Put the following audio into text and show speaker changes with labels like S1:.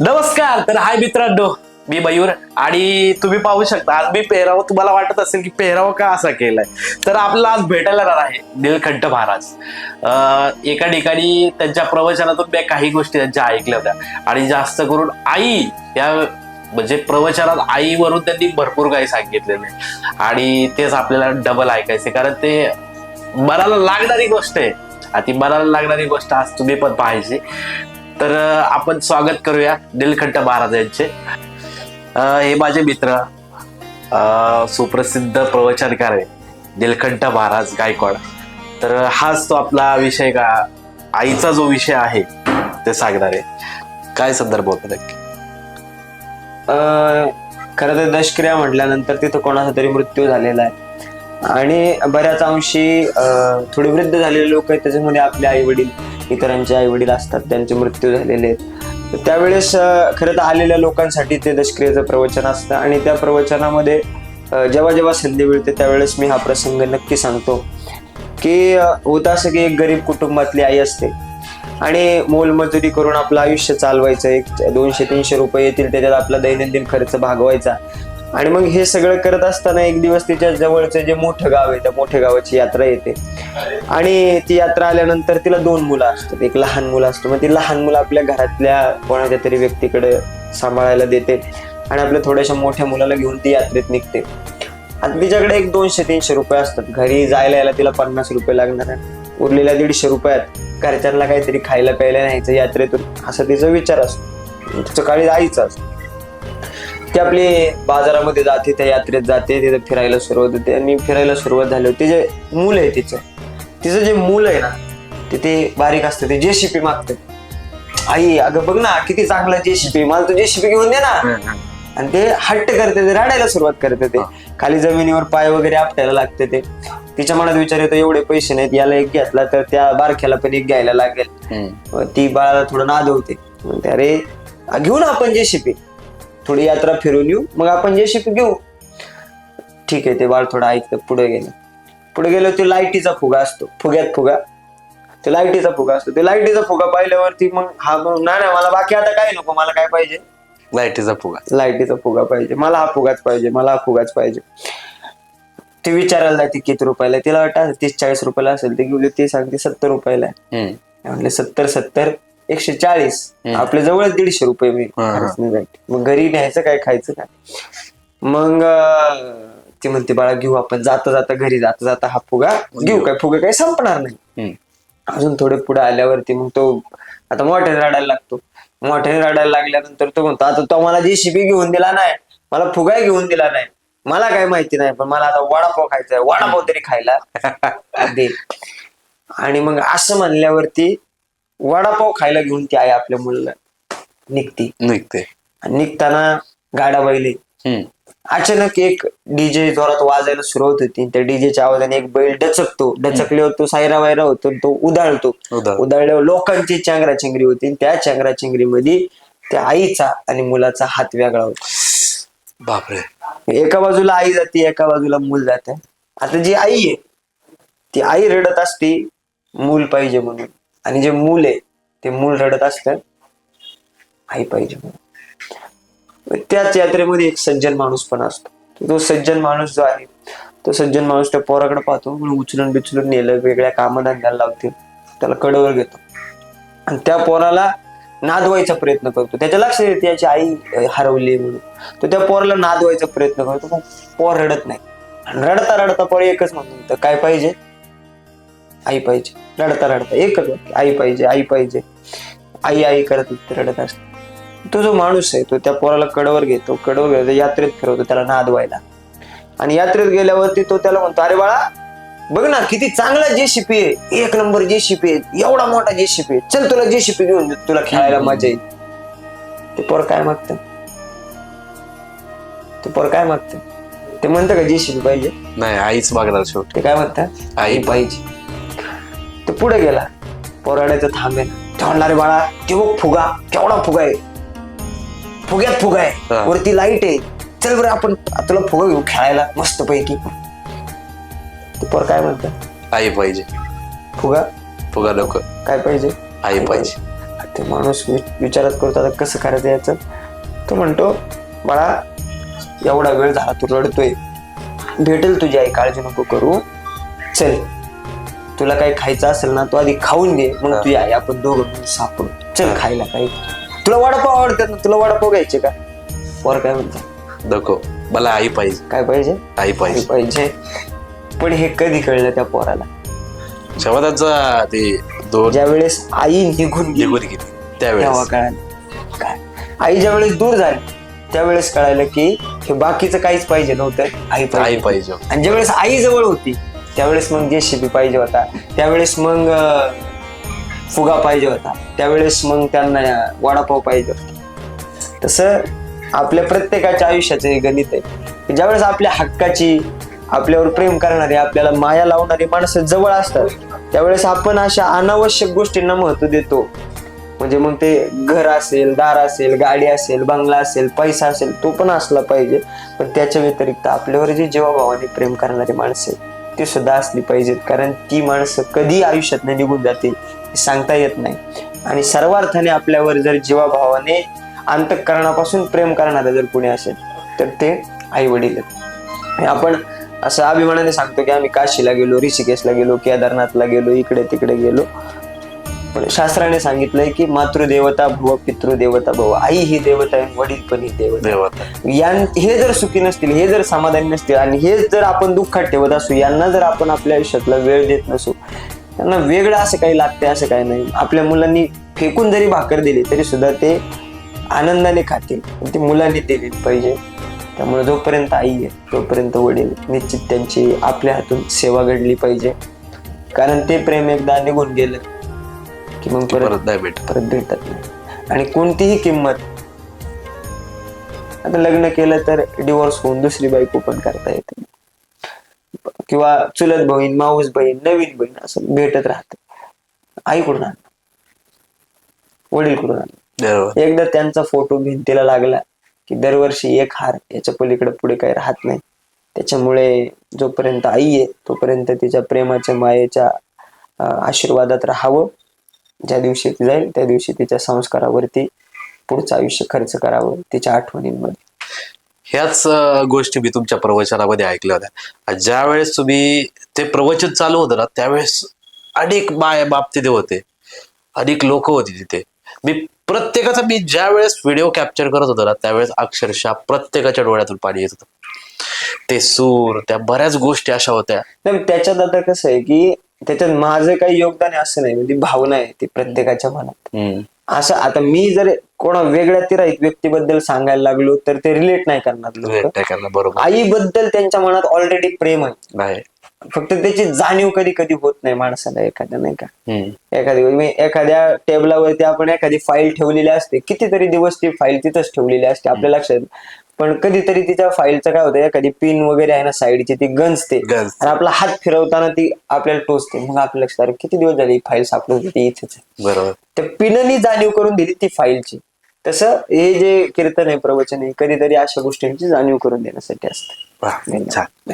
S1: नमस्कार तर हाय मित्रांनो मी मयूर आणि तुम्ही पाहू शकता आज मी पेहराव तुम्हाला वाटत असेल की पेहराव का असा केलाय. तर आपल्याला आज भेटायला येणार आहे निलकंठ महाराज. अं, एका ठिकाणी त्यांच्या प्रवचनातून मी काही गोष्टी त्यांच्या ऐकल्या होत्या. आणि जास्त करून आई या म्हणजे प्रवचनात आईवरून त्यांनी भरपूर काही सांगितलेलं आहे. आणि तेच आपल्याला डबल ऐकायचे कारण ते मनाला लागणारी गोष्ट आहे. आणि ती मनाला लागणारी गोष्ट आज तुम्ही पण पाहायची. तर आपण स्वागत करूया निलकंठ महाराज यांचे. हे माझे मित्र अं, सुप्रसिद्ध प्रवचनकार आहे निलकंठ महाराज गायकवाड. तर हाच तो आपला विषय का आईचा जो विषय आहे ते सांगणार आहे. काय संदर्भ होता नक्की?
S2: अं, खरं तर दशक्रिया म्हटल्यानंतर तिथं कोणाचा तरी मृत्यू झालेला आहे. आणि बऱ्याच अंशी थोडी थोडे वृद्ध झालेले लोक आहेत त्याच्यामध्ये आपले आई वडील इतरांचे आई वडील असतात त्यांचे मृत्यू झालेले आहेत. त्यावेळेस खरं तर आलेल्या लोकांसाठी ते दशक्रियेचं प्रवचन असतं आणि त्या प्रवचनामध्ये जेव्हा जेव्हा संधी मिळते त्यावेळेस मी हा प्रसंग नक्की सांगतो. की अं, होतं असं की एक गरीब कुटुंबातली आई असते आणि मोलमजुरी करून आपलं आयुष्य चालवायचं एक दोनशे तीनशे रुपये येतील त्याच्यात आपला दैनंदिन खर्च भागवायचा. आणि मग हे सगळं करत असताना एक दिवस तिच्या जवळचं जे मोठं गाव आहे त्या मोठ्या गावाची यात्रा येते. आणि ती यात्रा आल्यानंतर तिला दोन मुलं असतात. एक लहान मुलं असतं. मग ती लहान मुलं आपल्या घरातल्या कोणाच्या तरी व्यक्तीकडे सांभाळायला देते आणि आपल्या थोड्याशा मोठ्या मुलाला घेऊन ती यात्रेत निघते. आता तिच्याकडे एक दोनशे तीनशे रुपये असतात. घरी जायला यायला तिला पन्नास रुपये लागणार आहे. उरलेल्या दीडशे रुपयात घरच्यांना काहीतरी खायला प्यायला न्यायचं यात्रेतून. असा तिचा विचार असतो. तिचं काळी आईचा असतो. ती आपली बाजारामध्ये जाते त्या यात्रेत जाते तिथे फिरायला सुरुवात होते. आणि फिरायला सुरुवात झाली होती जे मूल आहे तिचं. तिचं जे मूल आहे ना ते ते बारीक असतं ते जेसीपी मागतं. आई अगं बघ ना किती चांगला जेसीपी मला तो जेसीपी घेऊन दे ना. आणि ते हट्ट करते ते रडायला सुरुवात करते ते. खाली जमिनीवर पाय वगैरे आपटायला लागते ते. तिच्या मनात विचार येतो एवढे पैसे नाहीत याला एक घेतला तर त्या बारख्याला पण एक घ्यायला लागेल. ती बाळाला थोडं नादवते म्हणते अरे घेऊ ना आपण जेसीपी थोडी यात्रा फिरून येऊ. मग आपण जेसीपी घेऊ. ठीक आहे ते बाळ थोडं ऐकतं. पुढे गेलं. पुढे गेलो ते लाईटीचा फुगा असतो. फुग्यात फुगा. ते लाईटीचा फुगा असतो. ते लाईटीचा फुगा पाहिल्यावरती मग हा मग नाही नाही मला बाकी आता काय नको. मला काय पाहिजे?
S1: लाईटीचा फुगा.
S2: लाईटीचा फुगा पाहिजे. मला हा फुगाच पाहिजे. मला हा फुगाच पाहिजे. ती विचारायला जाते किती रुपयाला. तिला वाटतं तीस चाळीस रुपयाला असेल. ती घेऊन ती सांगते सत्तर रुपयाला म्हणले सत्तर सत्तर. एकशे चाळीस. आपल्या जवळच दीडशे रुपये मी. खर्च. मग घरी न्यायचं काय खायचं काय? मग अं, ती म्हणते बाळा घेऊ आपण. जाता जाता घरी जाता जाता हा फुगा घेऊ. काय फुगा काही संपणार नाही. अजून थोडे पुढे आल्यावरती मग तो आता मोठ्याने रडायला लागतो. मोठ्याने रडायला लागल्यानंतर तो म्हणतो आता तो मला जी शिबी घेऊन दिला नाही. मला फुगाही घेऊन दिला नाही. मला काय माहिती नाही पण मला आता वडापाव खायचा आहे. वडापाव तरी खायला दे. आणि मग असं म्हणल्यावरती वडापाव खायला घेऊन ती आई आपल्या मुलाला निघती.
S1: निघते.
S2: आणि निघताना गाडा बैले. अचानक एक डीजे जोरात वाजायला सुरुवात होती. त्या डीजेच्या आवाजाने एक बैल डचकतो. डचकल्यावर तो सायरा वायरा होतो तो उधाळतो.
S1: उधाळ.
S2: उधाळल्यावर लोकांची चेंगरा चेंगरी होती. त्या चेंगरा चेंगरीमध्ये त्या आईचा आणि मुलाचा हात वेगळा होता.
S1: बापरे.
S2: एका बाजूला आई जाते एका बाजूला मूल जाते. आता जी आई आहे ती आई रडत असते मूल पाहिजे म्हणून. आणि जे मूल आहे ते मूल रडत असतं आई पाहिजे म्हणून. त्याच यात्रेमध्ये एक सज्जन माणूस पण असतो. तो सज्जन माणूस जो आहे तो सज्जन माणूस त्या पोराकडे पाहतो म्हणून उचलून बिचलून नेलं वेगळ्या कामधंद्याला लावतील त्याला कडवर घेतो. आणि त्या पोराला नादवायचा प्रयत्न करतो. त्याच्या लक्षात येते याची आई हरवली म्हणून. तो त्या पोराला नादवायचा प्रयत्न करतो पण पोर रडत नाही. आणि रडता रडता पोर एकच म्हणतो काय पाहिजे? आई पाहिजे. रडता रडता एकच वाक्य आई पाहिजे आई पाहिजे. आई आई करत उत्तर रडत असते. तो जो माणूस आहे तो त्या पोराला कडवर घेतो कडवर घेतो यात्रेत फिरवतो त्याला नादवायला आणि यात्रेत गेल्यावरती तो त्याला म्हणतो अरे बाळा बघ ना किती चांगला जेसीपी आहे. एक नंबर जेसीपी आहे. एवढा मोठा जेसीपी आहे. चल तुला जेसीपी घेऊन देतो तुला खेळायला मजा येईल. ते पोर काय मागतं? ते पोर काय मागतं? ते म्हणतं का जेसीबी पाहिजे?
S1: नाही आईच मागणार शेवट.
S2: ते काय म्हणतात?
S1: आई
S2: पाहिजे. तो पुढे गेला. पोराड्याचं थांबेल. ते म्हणला रे बाळा ते बघ फुगा केवढा फुगा आहे. फुग्यात फुगा. आहे. वरती लाइट आहे. चल बरं आपण तुला फुगा घेऊ खेळायला मस्त पैकी ते पोर काय म्हणतात
S1: आई पाहिजे.
S2: फुगा?
S1: फुगा लोक
S2: काय पाहिजे?
S1: आई पाहिजे.
S2: ते माणूस वि- विचारात करतो आता कसं करायचं याचं? तो म्हणतो बाळा एवढा वेळ झाला तू रडतोय. भेटेल तुझी आई काळजी नको करू. चल. तुला काही खायचं असेल ना तू आधी खाऊन घे. मग तुझी आई आपण दोघं मिळून सापडू. चल खायला काही. तुला वडापाव आवडतात ना तुला वडापाव घ्यायचे का? वर काय म्हणतो
S1: नको मला आई पाहिजे.
S2: काय पाहिजे?
S1: आई
S2: आई
S1: पाहिजे.
S2: पाहिजे. पण हे कधी कळलं त्या पोराला?
S1: जेव्हा त्याचा ते दोन
S2: ज्या वेळेस आई निघून गेली
S1: निघून गेली
S2: तेव्हा
S1: त्यावेळेस
S2: कळालं. काय? आई ज्या वेळेस दूर झाली त्यावेळेस कळालं की हे बाकीचं काहीच पाहिजे नव्हतं आई
S1: आई
S2: पाहिजे.
S1: पाहिजे
S2: आणि ज्यावेळेस आई जवळ होती त्यावेळेस मग जेसीबी पाहिजे होता. त्यावेळेस मग फुगा पाहिजे होता. त्यावेळेस मग त्यांना वडापाव पाहिजे होता. तसं आपल्या प्रत्येकाच्या आयुष्याचे गणित आहे. ज्यावेळेस आपल्या हक्काची आपल्यावर प्रेम करणारी आपल्याला माया लावणारी माणसं जवळ असतात त्यावेळेस आपण अशा अनावश्यक गोष्टींना महत्त्व देतो. म्हणजे मग ते घर असेल दार असेल गाडी असेल बंगला असेल पैसा असेल तो पण असला पाहिजे. पण त्याच्या व्यतिरिक्त आपल्यावर जी जीवाभावाने प्रेम करणारी माणसं आहेत, सुद्धा असली पाहिजेत कारण ती माणसं कधी आयुष्यात निघून जातील हे सांगता येत नाही. आणि सर्वार्थाने आपल्यावर जर जीवाभावाने अंतकरणापासून प्रेम करणारं जर कुणी असेल तर ते आई वडील आहेत आपण असं अभिमानाने सांगतो की आम्ही काशीला गेलो ऋषिकेशला गेलो केदारनाथला गेलो इकडे तिकडे गेलो. पण शास्त्राने सांगितलंय की मातृदेवता भव पितृदेवता भव. आई ही देवता आहे वडील पण ही देवता यां हे जर सुखी नसतील हे जर समाधानी नसतील आणि हेच जर आपण दुःखात ठेवत असू यांना जर आपण आपल्या आयुष्यातला वेळ देत नसू त्यांना वेगळं असं काही लागते असं काही नाही. आपल्या मुलांनी फेकून जरी भाकर दिली तरी सुद्धा ते आनंदाने खातील. ती मुलांनी दिली पाहिजे. त्यामुळे जोपर्यंत आई आहे तोपर्यंत वडील निश्चित त्यांची आपल्या हातून सेवा घडली पाहिजे. कारण ते प्रेम एकदा निघून गेलं. की मग परत
S1: नाही भेट
S2: परत भेटत नाही. आणि कोणतीही किंमत आता लग्न केलं तर डिवोर्स होऊन दुसरी बायको पण करता येते. किंवा चुलत बहीण माऊस बहीण नवीन बहीण असं भेटत राहत. आई कुठून आणणार? वडील कुठून
S1: बरोबर.
S2: एकदा त्यांचा फोटो भिंतीला लागला की दरवर्षी एक हार याच्या पलीकडे पुढे काही राहत नाही. त्याच्यामुळे जोपर्यंत आई आहे तोपर्यंत तिच्या प्रेमाच्या मायेच्या आशीर्वादात राहावं. ज्या दिवशी ती जाईल त्या दिवशी तिच्या संस्कारावरती पुढचं आयुष्य खर्च करावं तिच्या आठवणींमध्ये.
S1: ह्याच गोष्टी मी तुमच्या प्रवचनामध्ये ऐकल्या होत्या. ज्या वेळेस तुम्ही ते प्रवचन चालू होतं ना त्यावेळेस अनेक बाय बाप तिथे होते. अनेक लोक होती तिथे. मी प्रत्येकाचा मी ज्या वेळेस व्हिडिओ कॅप्चर करत होतो ना त्यावेळेस अक्षरशः प्रत्येकाच्या डोळ्यातून पाणी येत होतं. ते सूर त्या बऱ्याच गोष्टी अशा होत्या.
S2: त्याच्यात आता कसं आहे की त्याच्यात माझं काही योगदान आहे असं नाही म्हणजे भावना आहे ती प्रत्येकाच्या मनात. असं आता मी जर कोणा वेगळ्या तिराईत व्यक्तीबद्दल सांगायला लागलो तर ते रिलेट नाही करणार लोक. आईबद्दल त्यांच्या मनात ऑलरेडी प्रेम आहे. फक्त त्याची जाणीव कधी कधी होत नाही माणसाला एखाद्या नाही का. एखादी मी एखाद्या टेबलावरती आपण एखादी फाईल ठेवलेली असते कितीतरी दिवस ती फाईल तिथंच ठेवलेली असते. आपल्या लक्षात. पण कधीतरी तिच्या फाईलचं काय होतं एखादी पिन वगैरे आहे ना साईडची ती गंजते.
S1: गंजते.
S2: आणि आपला हात फिरवताना ती आपल्याला टोचते. मग आपल्या लक्षात आलं, किती दिवस झाली फाईल सापडत होती ती इथेच आहे.
S1: बरोबर.
S2: त्या पिननी जाणीव करून दिली ती फाईलची. तसं हे जे कीर्तन आहे प्रवचन आहे कधीतरी अशा गोष्टींची जाणीव करून देण्यासाठी असतं.
S1: छान.